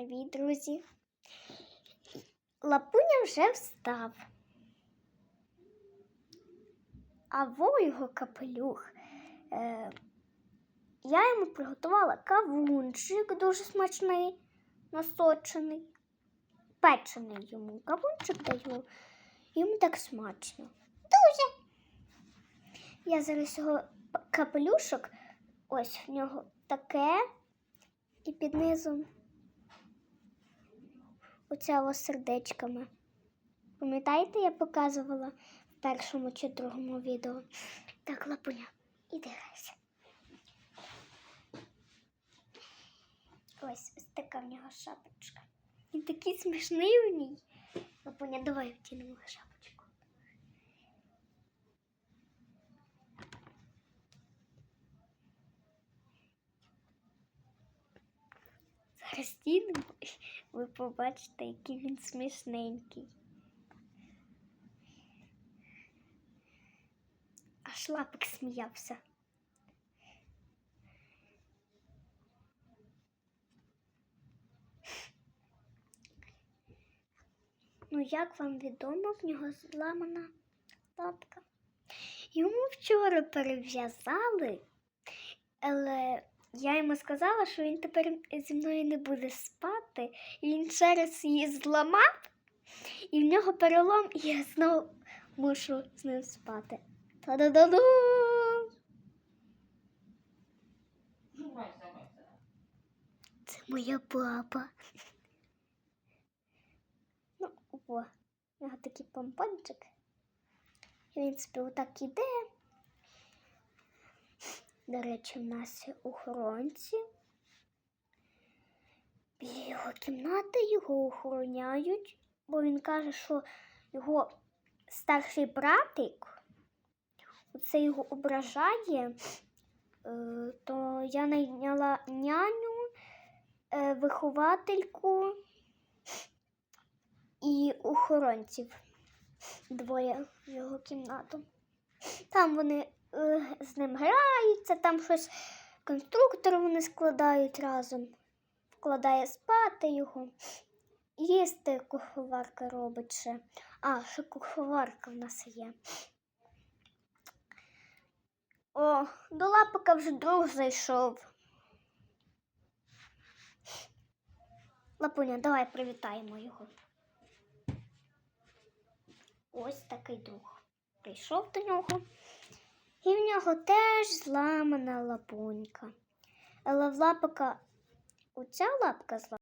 Привіт, друзі. Лапуня вже встав. А во його капелюх. Е, я йому приготувала кавунчик дуже смачний, насочений. Печений йому кавунчик даю. Йому так смачно. Дуже. Я зараз його капелюшок, ось в нього таке, і під низом ось сердечками. Пам'ятаєте, я показувала в першому чи другому відео. Так, лапуня, іди грайся. Ось ось така в нього шапочка. Він такий смішний у ній. Лапуня, давай втінемо шапочку. Зараз тінемо, ви побачите, який він смішненький. Аж лапик сміявся. Ну, як вам відомо, в нього зламана лапка. Йому вчора перев'язали, але я йому сказала, що він тепер зі мною не буде спати. І він ще раз її зламав, і в нього перелом, і я знову мушу з ним спати. Та-да-да-ду! Це моя папа. Ну, о, у нього такий помпончик. Він собі отак іде. До речі, в нас є охоронці. Його кімнати його охороняють, бо він каже, що його старший братик, оце його ображає, е, то я найняла няню, е, виховательку і охоронців. Двоє в його кімнату. Там вони е, з ним граються, там щось конструктор вони складають разом, вкладає спати його. Їсти куховарка робить ще. А, ще куховарка в нас є. О, до лапика вже друг зайшов. Лапуня, давай привітаємо його. Ось такий друг. Прийшов до нього. І в нього теж зламана лапунька. Але в лапика оця лапка зламана.